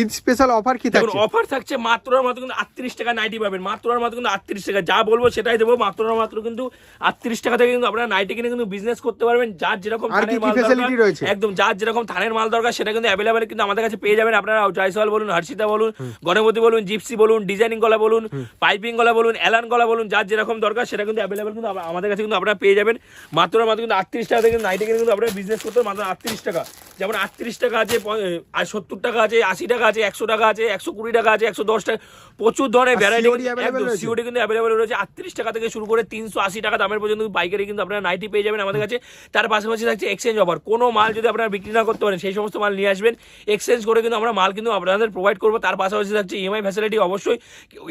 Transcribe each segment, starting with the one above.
Eid special offer কি থাকছে? Offer থাকছে মাত্র আর মাত্র কিন্তু আটত্রিশ টাকা নাইটি পাবেন মাত্র আর মাত্র কিন্তু আটত্রিশ টাকা। যা বলব সেটাই দেবো মাত্র আর মাত্র কিন্তু আটত্রিশ টাকা থেকে কিন্তু আপনারা নাইটি কিনে কিন্তু বিজনেস করতে পারবেন। যার যেরকম থানের মাল দরকার, রয়েছে? একদম যার যেরকম থানের মাল দরকার সেটা কিন্তু অ্যাভেলেবেল কিন্তু আমাদের কাছে পেয়ে যাবেন আপনারা। জয়সওয়াল বলুন হর্ষিতা বলুন গণপতি বলুন জিপসি বলুন ডিজাইনিং গলা বলুন পাইপিং গলা বলুন অ্যালান গলা বলুন যার যেরকম দরকার সেটা কিন্তু অ্যাভেলেবেল কিন্তু আমাদের কাছে কিন্তু আপনারা পেয়ে যাবেন। মাত্র আর মাত্র কিন্তু আটত্রিশ টাকা থেকে নাইটি কিনে কিন্তু আপনারা বিজনেস করতে মাত্র আটত্রিশ টাকা। যেমন আটত্রিশ টাকা আছে সত্তর টাকা আছে আশি টাকা আছে একশো টাকা আছে একশো কুড়ি টাকা আছে একশো দশ টাকা প্রচুর ধরনের ভ্যারাইটি? সিওডি কিন্তু অ্যাভেলেবল রয়েছে। আটত্রিশ টাকা থেকে শুরু করে তিনশো আশি টাকা দামের পর্যন্ত পাইকারি কিন্তু আপনারা নাইটি পেয়ে যাবেন আমাদের কাছে। তার পাশাপাশি থাকছে এক্সচেঞ্জ অফার কোনো মাল যদি আপনারা বিক্রি না করতে পারেন সেই সমস্ত মাল নিয়ে আসবেন। এক্সচেঞ্জ করে কিন্তু আমরা মাল কিন্তু আপনাদের প্রোভাইড করব। তার পাশাপাশি থাকছে ইএমআই ফ্যাসিলিটি অবশ্যই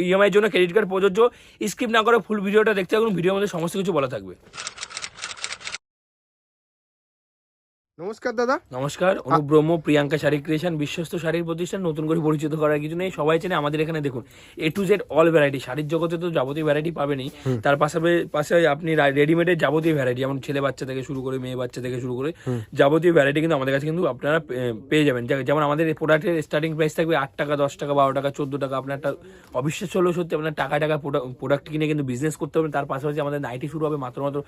ইএমআই এর জন্য ক্রেডিট কার্ড প্রযোজ্য। স্কিপ না করে ফুল ভিডিওটা দেখতে থাকুন। ভিডিওর মধ্যে সমস্ত কিছু বলা থাকবে। নমস্কার দাদা। নমস্কার অনুপ ব্রহ্ম প্রিয়াঙ্কা শাড়ি ক্রিয়েশন বিশ্বস্ত শাড়ির প্রতিষ্ঠান নতুন করে পরিচিত করার কিছু নেই। সবাই চেনে আমাদের এখানে দেখুন A to Z all variety শাড়ির জগতে তো যাবতীয় ভ্যারাইটি পাবেনই। তার পাশাপাশি পাশে আপনি রেডিমেডের যাবতীয় ভ্যারাইটি যেমন ছেলে বাচ্চা থেকে শুরু করে মেয়ে বাচ্চা থেকে শুরু করে যাবতীয় ভ্যারাইটি কিন্তু আমাদের কাছে কিন্তু আপনারা পেয়ে যাবেন। যেমন আমাদের প্রোডাক্টের স্টার্টিং প্রাইস থাকবে আট টাকা দশ টাকা বারো টাকা চোদ্দ টাকা। আপনার একটা অবিশ্বাস্য হলেও সত্যি আপনার টাকা টাকা প্রোডাক্ট কিনে কিন্তু বিজনেস করতে হবে। তার পাশাপাশি আমাদের নাইটি শুরু হবে মাত্র মাত্র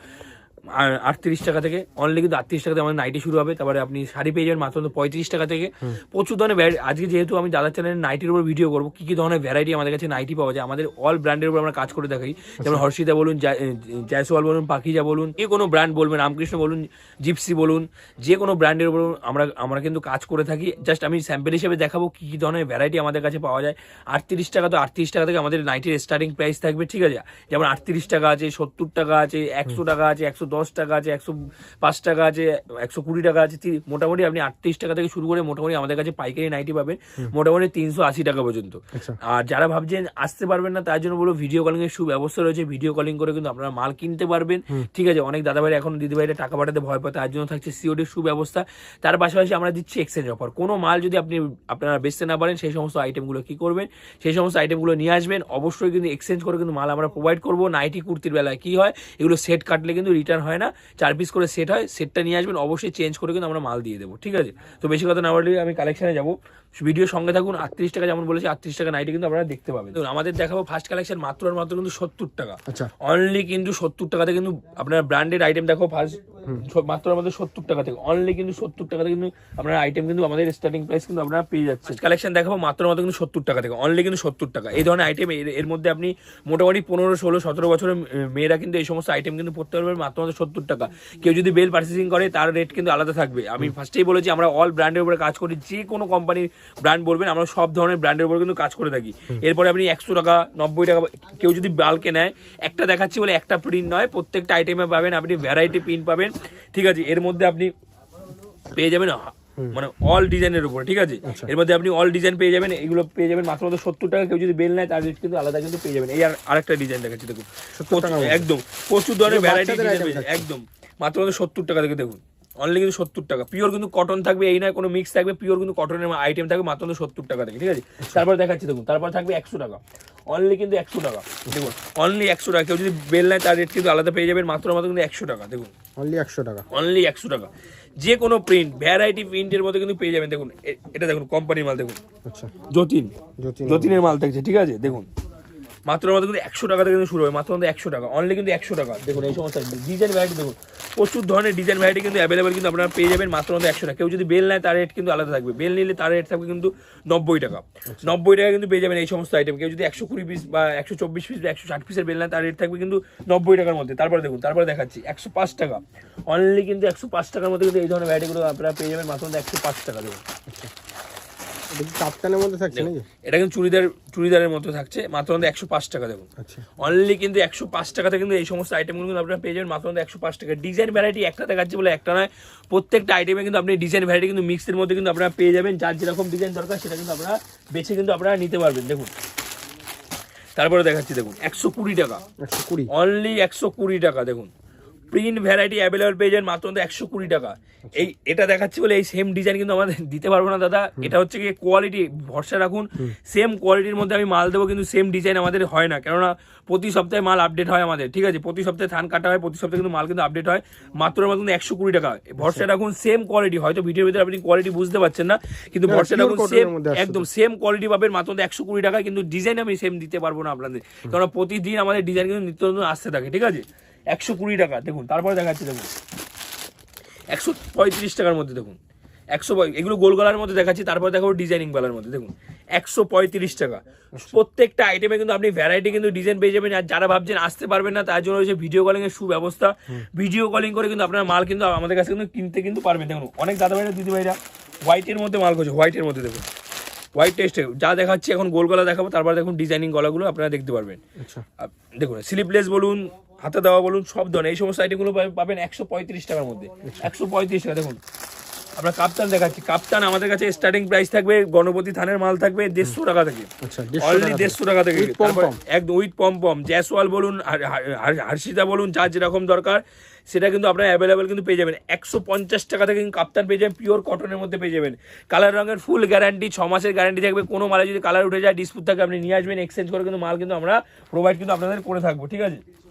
আটত্রিশ টাকা থেকে অনলি কিন্তু আটত্রিশ টাকা থেকে আমাদের নাইটি শুরু হবে। তারপরে আপনি শাড়ি পেয়ে যাবেন মাত্র পঁয়ত্রিশ টাকা থেকে। প্রচুর ধরনের আজকে যেহেতু আমি দাদার চ্যানেলে নাইটির উপর ভিডিও করব কি কি ধরনের ভ্যারাইটি আমাদের কাছে নাইটি পাওয়া যায় আমাদের অল ব্র্যান্ডের উপর আমরা কাজ করে দেখাই। যেমন হর্ষিতা বলুন জয়- জয়সওয়াল বলুন পাখিজা বলুন যে কোনো ব্র্যান্ড বলবেন রামকৃষ্ণ বলুন জিপসি বলুন যে কোনো ব্র্যান্ডের উপর আমরা আমরা কিন্তু কাজ করে থাকি। জাস্ট আমি স্যাম্পল হিসেবে দেখাবো কি কি ধরনের ভ্যারাইটি আমাদের কাছে পাওয়া যায়। আটত্রিশ টাকা তো আটত্রিশ টাকা থেকে আমাদের নাইটির স্টার্টিং প্রাইস থাকবে ঠিক আছে? যেমন আটত্রিশ টাকা আছে সত্তর টাকা আছে একশো টাকা আছে একশো দশ টাকা আছে একশো পাঁচ টাকা আছে একশো কুড়ি টাকা আছে মোটামুটি আপনি আটত্রিশ টাকা থেকে শুরু করে মোটামুটি আমাদের কাছে পাইকারি নাইটি পাবেন মোটামুটি তিনশো আশি টাকা পর্যন্ত। আচ্ছা। আর যারা ভাবছেন আসতে পারবেন না তার জন্য বলব ভিডিও কলিং এর সুব্যবস্থা রয়েছে ভিডিও কলিং করে কিন্তু আপনারা মাল কিনতে পারবেন। ঠিক আছে অনেক দাদা ভাই এখন দিদি ভাইরা টাকা পাঠাতে ভয় পায় তার জন্য থাকছে সিওডির সুব্যবস্থা। তার পাশাপাশি আমরা দিচ্ছি এক্সচেঞ্জ অফার কোনো মাল যদি আপনি আপনারা বেচতে না পারেন সেই সমস্ত আইটেমগুলো কি করবেন? সেই সমস্ত আইটেমগুলো নিয়ে আসবেন। অবশ্যই কিন্তু এক্সচেঞ্জ করে কিন্তু মাল আমরা প্রোভাইড করব। নাইটি কুর্তির বেলায় কি হয়? এগুলো সেট কাটলে কিন্তু রিটার্ন হয় না। চার পিস করে সেট হয় সেটটা নিয়ে আসবেন। অবশ্যই চেঞ্জ করে কিন্তু আমরা মাল দিয়ে দেবো ঠিক আছে? তো বেশি কথা না বললে আমি কালেকশনে যাব। ভিডিও সঙ্গে থাকুন আটত্রিশ টাকা যেমন বলেছি আটত্রিশ টাকা নাইটি কিন্তু আপনারা দেখতে পাবেন। আমাদের দেখাবো ফার্স্ট কালেকশন মাত্র আর মাত্র কিন্তু সত্তর টাকা। আচ্ছা। অনলি কিন্তু সত্তর টাকাতে কিন্তু আপনার ব্র্যান্ডেড আইটেম দেখো ফার্স্ট মাত্র আমাদের সত্তর টাকা থেকে। অনলি কিন্তু সত্তর টাকাতে কিন্তু আপনার আইটেম কিন্তু আমাদের স্টার্টিং প্রাইস কিন্তু আপনারা পেয়ে যাচ্ছেন। কালেকশন দেখাবো মাত্র মাত্র কিন্তু সত্তর টাকা থেকে। অনলি কিন্তু সত্তর টাকা। এই ধরনের আইটেম এর মধ্যে আপনি মোটামুটি পনেরো ষোলো সতেরো বছরের মেয়েরা কিন্তু এই সমস্ত আইটেম কিন্তু পড়তে পারবেন মাত্র মাত্র সত্তর টাকা। কেউ যদি বেল পার্চেসিং করে তার রেট কিন্তু আলাদা থাকবে। আমি ফার্স্টেই বলেছি আমরা অল ব্র্যান্ডের উপরে কাজ করি যে কোনো কোম্পানির ব্র্যান্ড বলবেন আমরা সব ধরনের ব্র্যান্ডের উপর কিন্তু কাজ করে থাকি। এরপরে আপনি একশো টাকা নব্বই টাকা কেউ যদি বালকে নেয় একটা দেখাচ্ছি বলে একটা প্রিন্ট নয় প্রত্যেকটা আইটেমে পাবেন আপনি ভ্যারাইটি প্রিন্ট পাবেন। ঠিক আছে এর মধ্যে আপনি পেয়ে যাবেন মানে অল ডিজাইনের উপরে ঠিক আছে? এর মধ্যে আপনি অল ডিজাইন পেয়ে যাবেন এগুলো পেয়ে যাবেন মাত্র মাত্র সত্তর টাকা কেউ যদি বেল নেয় তার রেট কিন্তু আলাদা কিন্তু পেয়ে যাবেন। এই আর আরেকটা ডিজাইন দেখাচ্ছি দেখুন। 70 টাকার মধ্যে। একদম প্রচুর ধরনের ভ্যারাইটি থাকছে। একদম। মাত্র মাত্র সত্তর টাকা থেকে দেখুন। অনলি কিন্তু সত্তর টাকা। পিওর কিন্তু কটন থাকবে এই নয় কোনো মিক্স থাকবে পিওর কিন্তু কটনের আইটেম থাকবে মাত্র সত্তর টাকা থেকে ঠিক আছে? তারপর দেখাচ্ছি দেখুন তারপর থাকবে একশো টাকা। অনলি কিন্তু একশো টাকা দেখুন অনলি একশো টাকা। কেউ যদি বেল নেয় তার রেট কিন্তু আলাদা পেয়ে যাবেন মাত্র মাত্র কিন্তু একশো টাকা দেখুন। অনলি একশো টাকা। অনলি একশো টাকা। যে কোনো প্রিন্ট ভ্যারাইটি প্রিন্টের মধ্যে কিন্তু পেয়ে যাবেন দেখুন। এটা দেখুন কোম্পানির মাল দেখুন। আচ্ছা। যতীন। যতীন। যতীনের মাল থাকছে ঠিক আছে? দেখুন। মাত্র মাত্র কিন্তু একশো টাকা থেকে কিন্তু শুরু হয় মাত্র মাত্র একশো টাকা অনলি কিন্তু একশো টাকা। দেখুন এই সমস্ত ডিজাইন ভ্যারাইটি দেখুন প্রচুর ধরনের ডিজাইন ভ্যারাইটি কিন্তু অ্যাভেলেবেল কিন্তু আপনারা পেয়ে যাবেন মাত্র মাত্র একশো টাকা। কেউ যদি বেল নেয় তার রেট কিন্তু আলাদা থাকবে। বেল নিলে তার রেট থাকবে কিন্তু নব্বই টাকা। নব্বই টাকা কিন্তু পেয়ে যাবেন এই সমস্ত আইটেম কেউ যদি একশো কুড়ি পিস বা একশো চব্বিশ পিস বা একশো ষাট পিসের বেল নেয় তার রেট থাকবে কিন্তু নব্বই টাকার মধ্যে। তারপরে দেখুন তারপরে দেখাচ্ছি একশো পাঁচ টাকা। অনলি কিন্তু একশো পাঁচ টাকার মধ্যে কিন্তু এই ধরনের ভ্যারাইটিগুলো আপনারা পেয়ে যাবেন মাত্র মাত্র একশো পাঁচ টাকা। দেখুন। কাপ্তানের মধ্যে থাকছে নাকি? এটা কিন্তু চুড়িদার চুড়িদারের মতো থাকছে মাত্র একশো পাঁচ টাকা দেখুন। আচ্ছা। অনলি কিন্তু একশো পাঁচ টাকাতে কিন্তু এই সমস্ত আইটেমগুলো কিন্তু আপনারা পেয়ে যাবেন মাত্র একশো পাঁচ টাকা। ডিজাইন ভ্যারাইটি একটা দেখাচ্ছি বলে একটা নয় প্রত্যেকটা আইটেমে কিন্তু আপনি ডিজাইন ভ্যারাইটি কিন্তু মিক্সের মধ্যে কিন্তু আপনারা পেয়ে যাবেন। যার যেরকম ডিজাইন দরকার সেটা কিন্তু আপনারা বেছে কিন্তু আপনারা নিতে পারবেন দেখুন। তারপরে দেখাচ্ছি দেখুন একশো কুড়ি টাকা। একশো কুড়ি। অনলি একশো কুড়ি টাকা দেখুন। প্রিন্ট ভ্যারাইটি অ্যাভেলেবল পেয়ে যাবেন মাত্র একশো কুড়ি টাকা। এই এটা দেখাচ্ছি বলে এই সেম ডিজাইন কিন্তু আমাদের দিতে পারব না দাদা। এটা হচ্ছে কি কোয়ালিটি ভরসা রাখুন। সেম কোয়ালিটির মধ্যে আমি মাল দেবো কিন্তু সেম ডিজাইন আমাদের হয় না। কেননা প্রতি সপ্তাহে মাল আপডেট হয় আমাদের ঠিক আছে? প্রতি সপ্তাহে ধান কাটা হয় প্রতি সপ্তাহে কিন্তু মাল কিন্তু আপডেট হয়। মাত্র মাত্র একশো কুড়ি টাকা। ভরসা রাখুন সেম কোয়ালিটি হয়তো ভিডিওর ভিতরে আপনি কোয়ালিটি বুঝতে পারছেন না কিন্তু ভরসা রাখুন সেম। একদম সেম কোয়ালিটি পাবেন মাত্র একশো কুড়ি টাকা কিন্তু ডিজাইন আমি সেম দিতে পারব না আপনাদের। কারণ প্রতিদিন আমাদের ডিজাইন কিন্তু নিত্য নতুন আসতে থাকে ঠিক আছে? একশো কুড়ি টাকা দেখুন তারপরে দেখাচ্ছি দেখুন। একশো পঁয়ত্রিশ টাকার মধ্যে দেখুন। একশো এগুলো গোল গলার মধ্যে দেখাচ্ছি তারপর দেখাবো ডিজাইনিং গলার মধ্যে দেখুন। একশো পঁয়ত্রিশ টাকা। প্রত্যেকটা আইটেমে কিন্তু আপনি ভ্যারাইটি কিন্তু ডিজাইন পেয়ে যাবেন আর যারা ভাবছেন আসতে পারবেন না তার জন্য হচ্ছে ভিডিও কলিং এর সুব্যবস্থা ভিডিও কলিং করে কিন্তু আপনার মাল কিন্তু আমাদের কাছে কিন্তু কিনতে কিন্তু পারবেন। দেখুন অনেক দাদা ভাইরা দিদি ভাইরা হোয়াইটের মধ্যে মাল করছে হোয়াইটের মধ্যে দেখুন। হোয়াইট টেস্টে যা দেখাচ্ছি এখন গোল গলা দেখাবো তারপর দেখুন ডিজাইনিং গলাগুলো আপনারা দেখতে পারবেন। আচ্ছা। দেখুন স্লিপলেস বলুন হাতে দেওয়া বলুন সব ধরনের। এই সমস্ত আইটেমগুলো পাবে- পাবেন একশো পঁয়ত্রিশ টাকার মধ্যে। একশো পঁয়ত্রিশ টাকা দেখুন। আমরা কাপ্তান দেখাচ্ছি। কাপ্তান আমাদের কাছে স্টার্টিং প্রাইস থাকবে গণপতি থানের মাল থাকবে দেড়শো টাকা থেকে। অলরেডি দেড়শো টাকা থেকে। একদম উইথ পম পম জ্যাসওয়াল বলুন হার্ষিতা বলুন যার যেরকম দরকার সেটা কিন্তু আপনার অ্যাভেলেবেল কিন্তু পেয়ে যাবেন। একশো পঞ্চাশ টাকা থেকে কিন্তু কাপ্তান পেয়ে যাবেন পিওর কটনের মধ্যে পেয়ে যাবেন। কালার রঙের ফুল গ্যারান্টি ছ মাসের গ্যারান্টি থাকবে। কোনো মালে যদি কালার উঠে যায় ডিসপুট থাকে আপনি নিয়ে আসবেন এক্সচেঞ্জ করে কিন্তু মাল কিন্তু আমরা প্রোভাইড কিন্তু আপনাদের করে থাকব ঠিক আছে?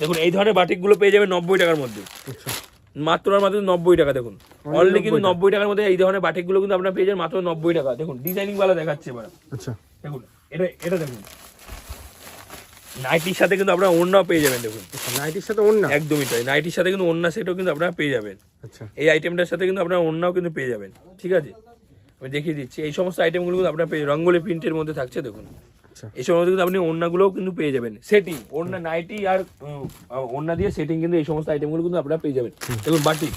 দেখুন এই ধরনের বাটিকগুলো পেয়ে যাবেন নব্বই টাকার মধ্যে। আচ্ছা। মাত্র আর মাত্র নব্বই টাকা দেখুন। অনলি কিন্তু নব্বই টাকার মধ্যে এই ধরনের বাটিকগুলো কিন্তু আপনার পেয়ে যাবেন মাত্র নব্বই টাকা। দেখুন ডিজাইনিং ওয়ালা দেখাচ্ছে এবার। আচ্ছা। দেখুন এটা এটা দেখুন। নাইটির সাথে কিন্তু আপনারা ওড়নাও পেয়ে যাবেন দেখুন। আচ্ছা নাইটির সাথে অন্য একদমই তাই। নাইটির সাথে কিন্তু ওড়না সেটও কিন্তু আপনারা পেয়ে যাবেন। আচ্ছা। এই আইটেমটার সাথে কিন্তু আপনারা ওড়নাও কিন্তু পেয়ে যাবেন ঠিক আছে? আমি দেখিয়ে দিচ্ছি এই সমস্ত আইটেমগুলো কিন্তু আপনারা পেয়ে রঙ্গোলি প্রিন্টের মধ্যে থাকছে দেখুন। আচ্ছা এই সমস্ত কিন্তু আপনি ওড়নাগুলোও কিন্তু পেয়ে যাবেন। সেটিং ওড়না নাইটি আর ওড়না দিয়ে সেটিং কিন্তু এই সমস্ত আইটেমগুলো কিন্তু আপনারা পেয়ে যাবেন। দেখুন বাটি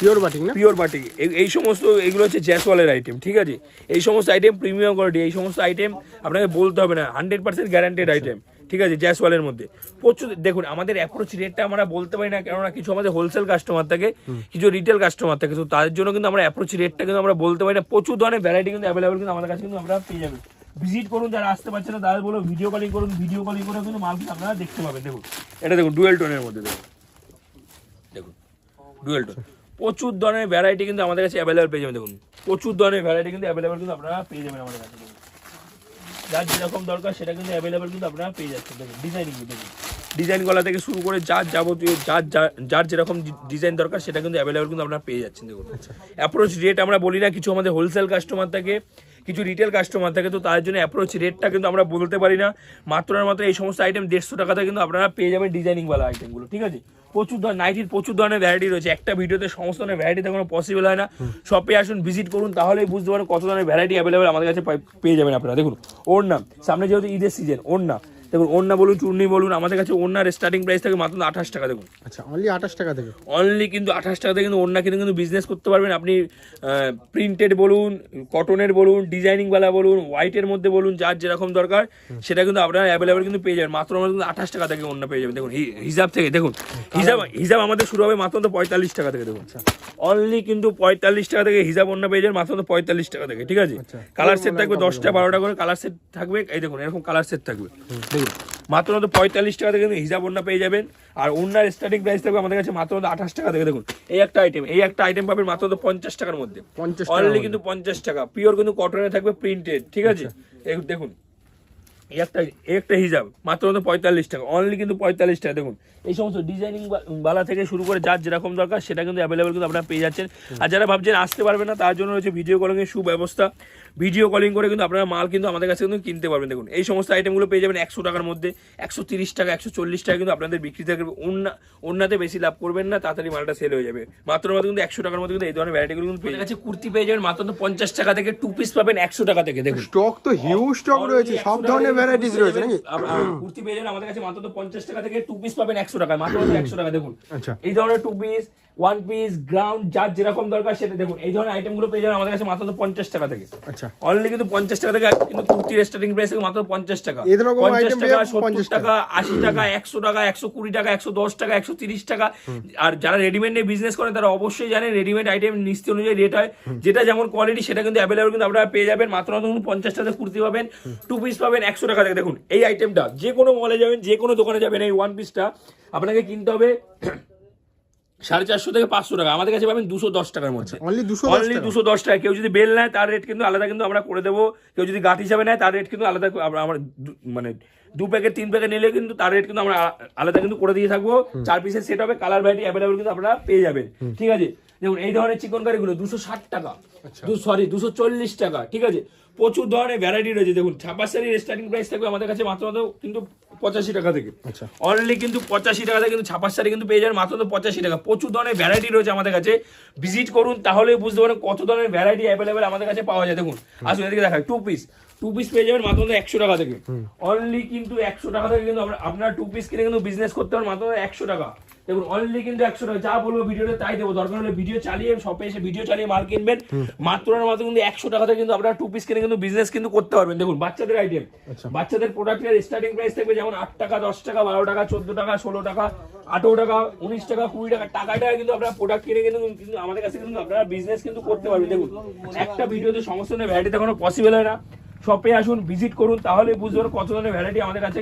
পিওর বাটিক না? পিওর বাটিক এই সমস্ত এগুলো হচ্ছে জ্যাসওয়ালের আইটেম ঠিক আছে? এই সমস্ত আইটেম প্রিমিয়াম কোয়ালিটি এই সমস্ত আইটেম আপনাকে বলতে হবে না হান্ড্রেড পার্সেন্ট গ্যারান্টেড আইটেম ঠিক আছে? জ্যাসওয়ালের মধ্যে। প্রচুর দেখুন আমাদের অ্যাপ্রোচ রেটটা আমরা বলতে পারি না কেননা কিছু আমাদের হোলসেল কাস্টমার থাকে কিছু রিটেল কাস্টমার থাকে তো তাদের জন্য কিন্তু আমরা অ্যাপ্রোচ রেটটা কিন্তু আমরা বলতে পারি না। প্রচুর ধরনের ভ্যারাইটি কিন্তু অ্যাভেলেবল কিন্তু আমাদের কাছে কিন্তু আমরা পেয়ে যাবেন। ভিজিট করুন, যারা আসতে পারছে না, তাদের বলো ভিডিও কলিং করুন ভিডিও কলিং করে কিন্তু মাল কিন্তু আপনারা দেখতে পাবেন। দেখুন। এটা দেখুন ডুয়েল টোনের মধ্যে দেখুন। দেখুন ডুয়েল টোন প্রচুর ধরনের ভ্যারাইটি কিন্তু আমাদের কাছে অ্যাভেলেবেল পেয়ে যাবেন, দেখুন। প্রচুর ধরনের ভ্যারাইটি কিন্তু অ্যাভেলেবেল কিন্তু আপনারা পেয়ে যাবেন আমাদের কাছে যার যেরকম দরকার, সেটা কিন্তু অ্যাভেলেবেল কিন্তু আপনারা পেয়ে যাচ্ছেন, দেখুন। ডিজাইনিং দেখুন। ডিজাইন গলা থেকে শুরু করে যার যাবতীয় যার যার- যার যেরকম ডিজাইন দরকার সেটা কিন্তু অ্যাভেলেবল কিন্তু আপনারা পেয়ে যাচ্ছেন দেখুন। অ্যাপ্রোচ রেট আমরা বলি না কিছু আমাদের হোলসেল কাস্টমার থাকে কিছু রিটেল কাস্টমার থাকে তো তার জন্য অ্যাপ্রোচ রেটটা কিন্তু আমরা বলতে পারি না। মাত্র আর মাত্র এই সমস্ত আইটেম দেড়শো টাকাতে কিন্তু আপনারা পেয়ে যাবেন ডিজাইনিং ওয়ালা আইটেমগুলো ঠিক আছে? প্রচুর ধর নাইটির প্রচুর ধরনের ভ্যারাইটি রয়েছে। একটা ভিডিওতে সমস্ত ধরনের ভ্যারাইটি কোনো পসিবল হয় না। শপে আসুন ভিজিট করুন তাহলেই বুঝতে পারেন কত ধরনের ভ্যারাইটি অ্যাভেলেবেল আমাদের কাছে পেয়ে যাবেন আপনারা। দেখুন ওড়না সামনে যেহেতু ঈদের সিজন ওড়না দেখুন ওড়না বলুন চূর্ণি বলুন আমাদের কাছে ওড়নার স্টার্টিং প্রাইস থাকে মাত্র আঠাশ টাকা দেখুন। আচ্ছা অনলি আঠাশ টাকা থেকে? অনলি কিন্তু আঠাশ টাকাতে কিন্তু অন্য কিন্তু কিন্তু বিজনেস করতে পারবেন। আপনি প্রিন্টেড বলুন কটনের বলুন ডিজাইনিংওয়ালা বলুন হোয়াইটের মধ্যে বলুন যার যেরকম দরকার সেটা কিন্তু আপনারা অ্যাভেলেবেল কিন্তু পেয়ে যাবেন। মাত্র আমরা কিন্তু আঠাশ টাকা থেকে অন্য পেয়ে যাবেন। দেখুন হিসাব থেকে দেখুন হিসাব হিসাব আমাদের শুরু হবে মাত্র পঁয়তাল্লিশ টাকা থেকে দেখুন। অনলি কিন্তু পঁয়তাল্লিশ টাকা থেকে হিসাব অন্য পেয়ে যাবেন মাত্র পঁয়তাল্লিশ টাকা থেকে ঠিক আছে? আচ্ছা। কালার সেট থাকবে দশটা বারোটা করে কালার সেট থাকবে। এই দেখুন এরকম কালার সেট থাকবে। দেখুন মাত্র মতো পঁয়তাল্লিশ টাকা থেকে কিন্তু হিসাব ওন্না পেয়ে যাবেন। আর ওনার স্টার্টিং প্রাইস থাকবে আমাদের কাছে মাত্র মতো আঠাশ টাকা থেকে দেখুন। এই একটা আইটেম এই একটা আইটেম পাবেন মাত্র মতো পঞ্চাশ টাকার মধ্যে। পঞ্চাশ টাকা অনলি কিন্তু পঞ্চাশ টাকা। পিওর কিন্তু কটনে থাকবে প্রিন্টেড ঠিক আছে? দেখুন এই একটা একটা হিসাব মাত্র তো পঁয়তাল্লিশ টাকা অনলি কিন্তু পঁয়তাল্লিশ টাকা। দেখুন এই সমস্ত ডিজাইনিং বালা থেকে শুরু করে যার যেরকম দরকার সেটা কিন্তু অ্যাভেলেবেল কিন্তু আপনারা পেয়ে যাচ্ছেন। আর যারা ভাবছেন আসতে পারবে না তার জন্য রয়েছে ভিডিও কলিং এর সুব্যবস্থা। ভিডিও কলিং করে কিন্তু আপনারা মাল কিন্তু আমাদের কাছে কিন্তু কিনতে পারবেন। দেখুন এই সমস্ত আইটেমগুলো পেয়ে যাবেন একশো টাকার মধ্যে। একশো তিরিশ টাকা একশো চল্লিশ টাকা কিন্তু আপনাদের বিক্রি থাকবে। অন্য অন্যতে বেশি লাভ করবেন না তাড়াতাড়ি মালটা সেল হয়ে যাবে। মাত্র মাত্র কিন্তু একশো টাকার মধ্যে কিন্তু এই ধরনের ভ্যারাইটিগুলো কিন্তু পেয়ে যাচ্ছে কুর্তি পেয়ে যাবেন মাত্র পঞ্চাশ টাকা থেকে টু পিস পাবেন একশো টাকা থেকে। দেখুন। স্টক তো হিউজ স্টক রয়েছে সব ধরনের ভ্যারাইটিস রয়েছে নাকি? কুর্তি পেয়ে যাবেন আমাদের কাছে মাত্র তো পঞ্চাশ টাকা থেকে টু পিস পাবেন একশো টাকা মাত্র একশো টাকা। দেখুন আচ্ছা। এই ধরনের two piece one piece ground যার যেরকম দরকার সেটা দেখুন। এই ধরনের আইটেমগুলো পেয়ে যাবেন আমাদের কাছে মাত্র পঞ্চাশ টাকা থেকে। আচ্ছা। অনলি কিন্তু পঞ্চাশ টাকা থেকে কিন্তু কুর্তির স্টার্টিং প্রাইস মাত্র পঞ্চাশ টাকা। পঞ্চাশ টাকা সত্তর টাকা আশি টাকা একশো টাকা একশো কুড়ি টাকা একশো দশ টাকা একশো তিরিশ টাকা। আর যারা রেডিমেড নিয়ে বিজনেস করেন তারা অবশ্যই জানেন রেডিমেড আইটেম নিশ্চিত অনুযায়ী রেট হয়। যেটা যেমন কোয়ালিটি সেটা কিন্তু অ্যাভেলেবল কিন্তু আপনারা পেয়ে যাবেন। মাত্র মাত্র কিন্তু পঞ্চাশ টাকা কুর্তি পাবেন টু পিস পাবেন একশো টাকা থেকে। দেখুন এই আইটেমটা যে কোনো মলে যাবেন যে কোনো দোকানে যাবেন এই ওয়ান পিসটা আপনাকে কিনতে হবে। সাড়ে চারশো থেকে পাঁচশো টাকা। আমাদের কাছে পাবেন দুশো দশ টাকার মধ্যে। অনলি দুশো দুশো টাকা। কেউ যদি বেল নেয় তার রেট কিন্তু আলাদা কিন্তু আমরা করে দেবো। কেউ যদি গাঁট হিসাবে নেয় তার রেট কিন্তু আলাদা আমরা মানে দু প্যাকেট তিন প্যাকেট নিলে কিন্তু তার রেট কিন্তু আমরা আলাদা কিন্তু করে দিয়ে থাকব। চার পিসের সেট হবে। কালার ভ্যারাইটি অ্যাভেলেবেল কিন্তু আপনারা পেয়ে যাবেন। ঠিক আছে? দেখুন এই ধরনের চিকন কারিগুলো দুশো ষাট টাকা। সরি দুশো চল্লিশ টাকা ঠিক আছে? প্রচুর ধরনের ভ্যারাইটি রয়েছে। দেখুন ছাপার শাড়ির স্টার্টিং প্রাইস থাকবে আমাদের কাছে মাত্র কিন্তু পঁচাশি টাকা থেকে। আচ্ছা। অনলি কিন্তু পঁচাশি টাকা থেকে কিন্তু ছাপার শাড়ি কিন্তু পেয়ে যাবেন মাত্র তো পঁচাশি টাকা। প্রচুর ধরনের ভ্যারাইটি রয়েছে আমাদের কাছে। ভিজিট করুন তাহলে বুঝতে পারেন কত ধরনের ভ্যারাইটি অ্যাভেলেবেল আমাদের কাছে পাওয়া যায়। দেখুন আসুন এদিকে দেখায় টু পিস টু পিস পেয়ে যাবেন মাত্র একশো টাকা থেকে। অনলি কিন্তু একশো টাকা থেকে কিন্তু আপনারা টু পিস কিনে কিন্তু বিজনেস করতে পারেন মাত্র একশো টাকা। দেখুন অনলি কিন্তু একশো টাকা। যা বলব ভিডিওতে তাই দেবো। দরকার হলে ভিডিও চালিয়ে শপে এসে ভিডিও চালিয়ে মাল কিনবেন। মাত্র না মাত্র কিন্তু একশো টাকা থেকে কিন্তু আপনারা টু পিস কিনে কিন্তু বিজনেস কিন্তু করতে পারবেন। দেখুন বাচ্চাদের আইটেম আচ্ছা। বাচ্চাদের প্রোডাক্টের স্টার্টিং প্রাইস থাকবে যেমন আট টাকা দশ টাকা বারো টাকা চোদ্দ টাকা ষোলো টাকা আঠারো টাকা উনিশ টাকা কুড়ি টাকা টাকাটা কিন্তু আপনারা প্রোডাক্ট কিনে কিন্তু কিন্তু আমাদের কাছে কিন্তু আপনারা বিজনেস কিন্তু করতে পারবেন। দেখুন একটা ভিডিওতে সমস্ত ধরনের ভ্যারাইটি দেখানো পসিবল হয় না। শপে আসুন ভিজিট করুন তাহলে বুঝবেন কত ধরনের ভ্যারাইটি আমাদের কাছে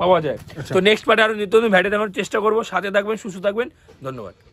পাওয়া যায়। তো নেক্সট পার্টে আরও নিত্য নতুন ভ্যারাইটি দেখানোর চেষ্টা করব। সাথে থাকবেন সুস্থ থাকবেন। ধন্যবাদ।